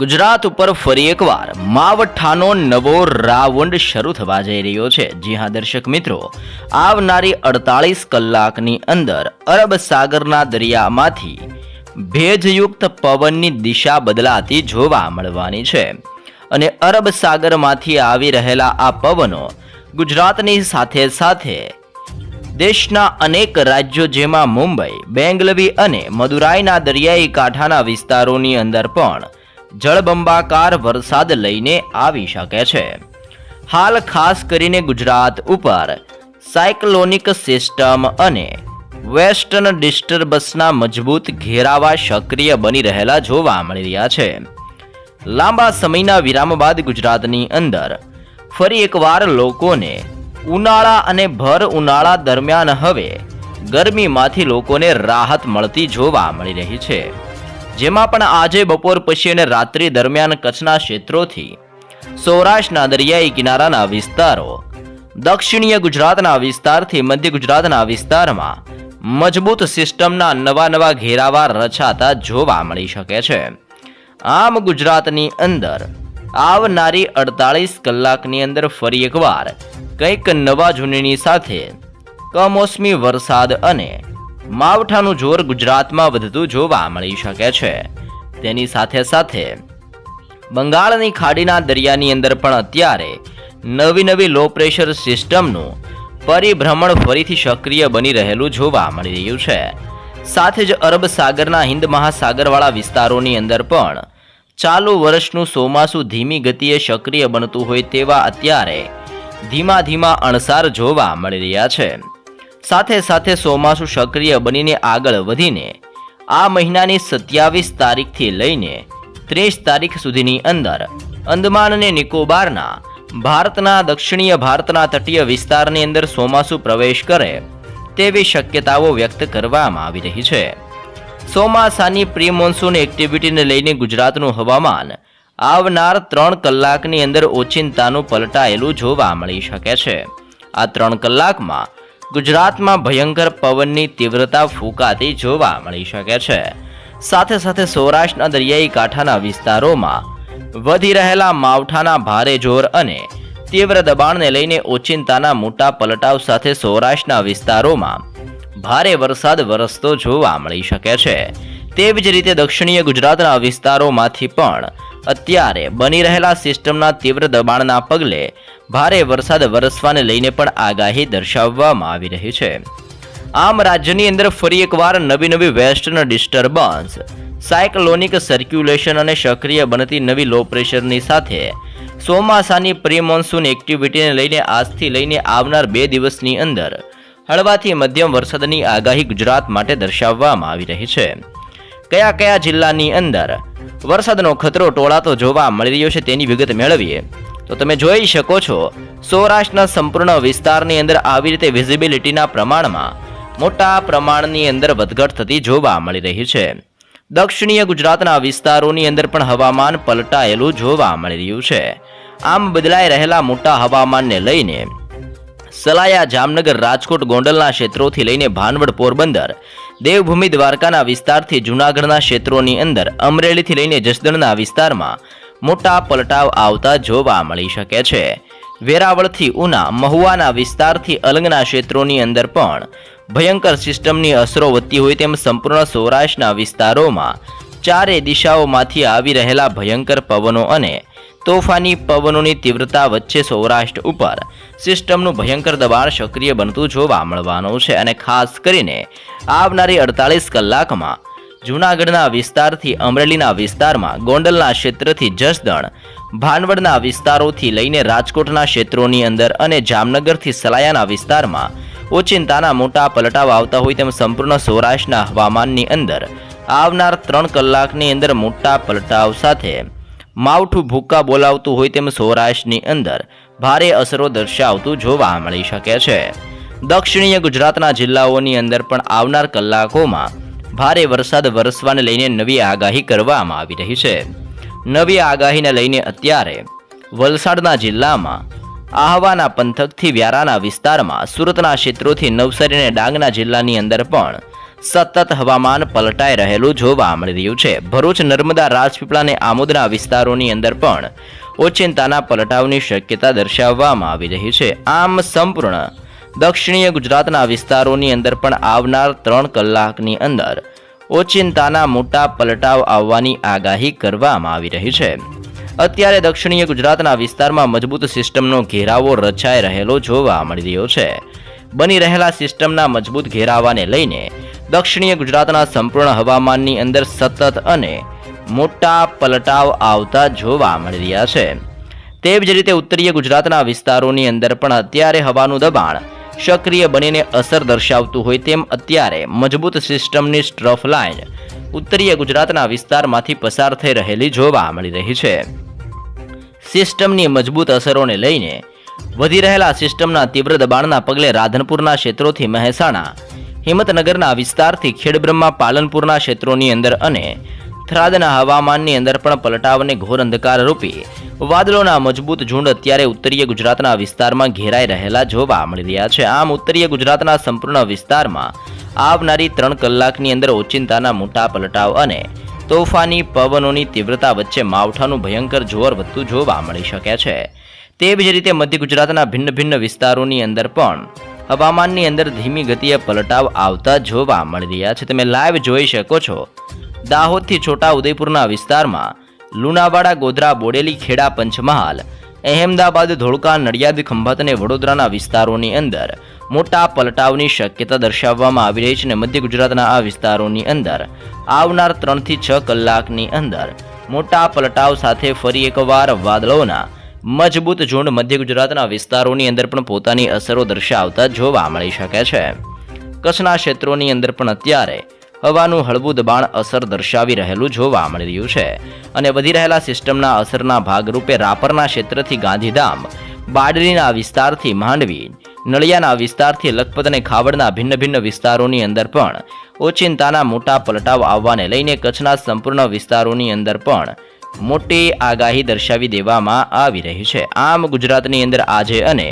ગુજરાત ઉપર ફરી એકવાર માવઠાનો નવો રાઉન્ડ શરૂ થવા જઈ રહ્યો છે. જી હા, દર્શક મિત્રો, આવનારી અડતાલીસ કલાકની અંદર અરબ સાગરના દરિયામાંથી ભેજયુક્ત પવનની દિશા બદલાતી જોવા મળવાની છે અને અરબ સાગરમાંથી આવી રહેલા આ પવનો ગુજરાતની સાથે સાથે દેશના અનેક રાજ્યો જેમાં મુંબઈ, બેંગલવી અને મદુરાઈના દરિયાઈ કાંઠાના વિસ્તારોની અંદર પણ જળબંબાકાર વરસાદ લઈને આવી શકે છે. હાલ ખાસ કરીને ગુજરાત ઉપર સાયક્લોનિક સિસ્ટમ અને વેસ્ટર્ન ડિસ્ટર્બન્સના મજબૂત ઘેરાવા સક્રિય બની રહેલા જોવા મળી રહ્યા છે. લાંબા સમયના વિરામ બાદ ગુજરાતની અંદર ફરી એકવાર લોકોને ઉનાળા અને ભર ઉનાળા દરમિયાન હવે ગરમીમાંથી લોકોને રાહત મળતી જોવા મળી રહી છે. જેમાં પણ આજે બપોર પછી અને રાત્રિ દરમિયાન કચ્છના ક્ષેત્રોથી સૌરાષ્ટ્રના દરિયાઈ કિનારાના વિસ્તારો, દક્ષિણીય ગુજરાતના વિસ્તારથી મધ્ય ગુજરાતના વિસ્તારમાં મજબૂત સિસ્ટમના નવા નવા ઘેરાવા રચાતા જોવા મળી શકે છે. આમ ગુજરાતની અંદર આવનારી અડતાળીસ કલાકની અંદર ફરી એકવાર કંઈક નવા જૂનીની સાથે કમોસમી વરસાદ અને માવઠાનું જોર ગુજરાતમાં વધતું જોવા મળી શકે છે. તેની સાથે સાથે બંગાળની ખાડીના દરિયાની અંદર પણ અત્યારે નવી નવી લો પ્રેશર સિસ્ટમનું પરિભ્રમણ ફરીથી સક્રિય બની રહેલું જોવા મળી રહ્યું છે. સાથે જ અરબ સાગરના હિન્દ મહાસાગરવાળા વિસ્તારોની અંદર પણ ચાલુ વર્ષનું ચોમાસું ધીમી ગતિએ સક્રિય બનતું હોય તેવા અત્યારે ધીમા ધીમા અણસાર જોવા મળી રહ્યા છે. સાથે સાથે ચોમાસું સક્રિય બનીને આગળ વધીને આ મહિનાની સત્યાવીસ તારીખથી લઈને ત્રીસ તારીખ સુધીની અંદર અંદમાન અને નિકોબારના ભારતના, દક્ષિણીય ભારતના તટીય વિસ્તારની અંદર ચોમાસું પ્રવેશ કરે તેવી શક્યતાઓ વ્યક્ત કરવામાં આવી રહી છે. ચોમાસાની પ્રી મોન્સૂન એક્ટિવિટીને લઈને ગુજરાતનું હવામાન આવનાર ત્રણ કલાકની અંદર ઓચિંતાનું પલટાયેલું જોવા મળી શકે છે. આ ત્રણ કલાકમાં ગુજરાતમાં ભયંકર પવનની તીવ્રતા ફૂંકાતી જોવા મળી શકે છે. સાથે સાથે સૌરાષ્ટ્રના દરિયાઈ કાંઠાના વિસ્તારોમાં વધી રહેલા માવઠાના ભારે જોર અને તીવ્ર દબાણને લઈને ઓચિંતાના મોટા પલટાવ સાથે સૌરાષ્ટ્રના વિસ્તારોમાં ભારે વરસાદ વરસતો જોવા મળી શકે છે. તેવી જ રીતે દક્ષિણીય ગુજરાતના વિસ્તારોમાંથી પણ અત્યારે બની રહેલા સિસ્ટમના તીવ્ર દબાણના પગલે ભારે વરસાદ વરસવાને લઈને પણ આગાહી દર્શાવવામાં આવી રહી છે. આમ રાજ્યની અંદર ફરી એકવાર નવી નવી વેસ્ટર્ન ડિસ્ટર્બન્સ, સાયક્લોનિક સર્ક્યુલેશન અને સક્રિય બનતી નવી લો પ્રેશરની સાથે ચોમાસાની પ્રી મોન્સૂન એક્ટિવિટીને લઈને આજથી લઈને આવનાર બે દિવસની અંદર હળવાથી મધ્યમ વરસાદની આગાહી ગુજરાત માટે દર્શાવવામાં આવી રહી છે. કયા કયા જિલ્લાની અંદર વરસાદનો ખતરો ટોળાતો જોવા મળી રહ્યો છે તેની વિગત મેળવીએ. તો તમે જોઈ શકો છો, સૌરાષ્ટ્રના સંપૂર્ણ વિસ્તારની અંદર આવી રીતે વિઝિબિલિટીના પ્રમાણમાં મોટા પ્રમાણની અંદર વધઘટ થતી જોવા મળી રહી છે. દક્ષિણીય ગુજરાતના વિસ્તારોની અંદર પણ હવામાન પલટાયેલું જોવા મળી રહ્યું છે. આમ બદલાઈ રહેલા મોટા હવામાનને લઈને સલાયા જામનગર, રાજકોટ, ગોંડલના ક્ષેત્રોથી લઈને ભાનવડ, પોરબંદર દેવભૂમિ દ્વારકાના વિસ્તારથી જૂનાગઢના ક્ષેત્રોની અંદર અમરેલીથી લઈને જસદણના વિસ્તારમાં મોટા પલટાવ આવતા જોવા મળી શકે છે. વેરાવળથી ઉના, મહુવાના વિસ્તારથી અલંગના ક્ષેત્રોની અંદર પણ ભયંકર સિસ્ટમની અસરો વધતી હોય તેમ સંપૂર્ણ સૌરાષ્ટ્રના વિસ્તારોમાં ચારે દિશાઓમાંથી આવી રહેલા ભયંકર પવનો અને તોફાની પવનોની તીવ્રતા વચ્ચે સૌરાષ્ટ્ર ઉપર સિસ્ટમનું ભયંકર દબાણ સક્રિય બનતું જોવા મળવાનું છે અને ખાસ કરીને આવનારી અડતાલીસ કલાકમાં જૂનાગઢના વિસ્તારથી અમરેલીના વિસ્તારમાં ગોંડલના ક્ષેત્રથી જસદણ, ભાનવડના વિસ્તારોથી લઈને રાજકોટના ક્ષેત્રોની અંદર અને જામનગરથી સલાયાના વિસ્તારમાં ઓચિંતાના મોટા પલટાવ આવતા હોય તેમ સંપૂર્ણ સૌરાષ્ટ્રના હવામાનની અંદર. આવનાર ત્રણ કલાકની અંદર મોટા પલટાવ સાથે માવઠું ભૂક્કા બોલાવતું હોય તેમ સૌરાષ્ટ્રની અંદર ભારે અસરો દર્શાવતું જોવા મળી શકે છે. દક્ષિણીય ગુજરાતના જિલ્લાઓની અંદર પણ આવનાર કલાકોમાં ભારે વરસાદ વરસવાને લઈને નવી આગાહી કરવામાં આવી રહી છે. નવી આગાહીને લઈને અત્યારે વલસાડના જિલ્લામાં આહવાના પંથકથી વ્યારાના વિસ્તારમાં સુરતના ક્ષેત્રોથી નવસારી અને ડાંગના જિલ્લાની અંદર પણ સતત હવામાન પલટાઈ રહેલું જોવા મળી રહ્યું છે. ભરૂચ, નર્મદા રાજપીપળા અને આમોદના વિસ્તારોની અંદર પણ ઓચિંતાના પલટાવની શક્યતા દર્શાવવામાં આવી રહી છે. આમ સંપૂર્ણ દક્ષિણીય ગુજરાતના વિસ્તારોની અંદર પણ આવનાર ત્રણ કલાકની અંદર ઓચિંતાના મોટા પલટાવ આવવાની આગાહી કરવામાં આવી રહી છે. અત્યારે દક્ષિણીય ગુજરાતના વિસ્તારમાં મજબૂત સિસ્ટમનો ઘેરાવો રચાઈ રહેલો જોવા મળી રહ્યો છે. બની રહેલા સિસ્ટમના મજબૂત ઘેરાવાને લઈને દક્ષિણીય ગુજરાતના સંપૂર્ણ હવામાનની અંદર સતત અને મોટા પલટાવ આવતા જોવા મળી રહ્યા છે. તેવી જ રીતે ઉત્તરીય ગુજરાતના વિસ્તારોની અંદર પણ અત્યારે હવાનું દબાણ સક્રિય બનીને અસર દર્શાવતું હોય તેમ અત્યારે મજબૂત સિસ્ટમની સ્ટ્રફ લાઇન ઉત્તરીય ગુજરાતના વિસ્તારમાંથી પસાર થઈ રહેલી જોવા મળી રહી છે. સિસ્ટમની મજબૂત અસરોને લઈને વધી રહેલા સિસ્ટમના તીવ્ર દબાણના પગલે રાધનપુરના ક્ષેત્રોથી મહેસાણા, હિંમતનગરના વિસ્તારથી ખેડબ્રહ્મા પાલનપુરના ક્ષેત્રોની અંદર અને થરાદના હવામાનની અંદર પણ પલટાવને ઘોર અંધકાર રૂપી વાદળોના મજબૂત ઝુંડ અત્યારે ઉત્તરીય ગુજરાતના વિસ્તારમાં ઘેરાઈ રહેલા જોવા મળી રહ્યા છે. આમ ઉત્તરીય ગુજરાતના સંપૂર્ણ વિસ્તારમાં આવનારી ત્રણ કલાકની અંદર ઓચિંતાના મોટા પલટાવ અને તોફાની પવનોની તીવ્રતા વચ્ચે માવઠાનું ભયંકર જોર વધતું જોવા મળી શકે છે. તેવી જ રીતે મધ્ય ગુજરાતના ભિન્ન ભિન્ન વિસ્તારોની અંદર પણ હવામાનની અંદર ધીમી ગતિએ પલટાવ આવતા જોવા મળી રહ્યા છે. તમે લાઈવ જોઈ શકો છો. દાહોદથી છોટા ઉદયપુરના વિસ્તારમાં લુણાવાડા ગોધરા બોડેલી ખેડા પંચમહાલ અહેમદાબાદ, ધોળકા, નડિયાદ, ખંભાત અને વડોદરાના વિસ્તારોની અંદર મોટા પલટાવની શક્યતા દર્શાવવામાં આવી રહી છે અને મધ્ય ગુજરાતના આ વિસ્તારોની અંદર આવનાર ત્રણથી છ કલાકની અંદર મોટા પલટાવ સાથે ફરી એકવાર વાદળોના મજબૂત ઝુંડ મધ્ય ગુજરાતના વિસ્તારોની અંદર પણ પોતાની અસરો દર્શાવતા જોવા મળી શકે છે. કચ્છના ક્ષેત્રોની અંદર પણ અત્યારે હવાનું હળવું દબાણ અસર દર્શાવી રહેલું જોવા મળી રહ્યું છે અને વધી રહેલા સિસ્ટમના અસરના ભાગરૂપે રાપરના ક્ષેત્રથી ગાંધીધામ, બાડરીના વિસ્તારથી માંડવી, નળિયાના વિસ્તારથી લખપત અને ખાવડના ભિન્ન ભિન્ન વિસ્તારોની અંદર પણ ઓચિંતાના મોટા પલટાવ આવવાને લઈને કચ્છના સંપૂર્ણ વિસ્તારોની અંદર પણ મોટી આગાહી દર્શાવી દેવામાં આવી રહી છે. આમ ગુજરાતની અંદર આજે અને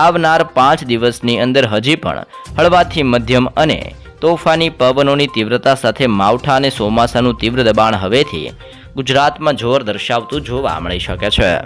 આવનાર પાંચ દિવસની અંદર હજી પણ હળવાથી મધ્યમ અને તોફાની પવનોની તીવ્રતા સાથે માવઠા અને ચોમાસાનું તીવ્ર દબાણ હવેથી ગુજરાતમાં જોર દર્શાવતું જોવા મળી શકે છે.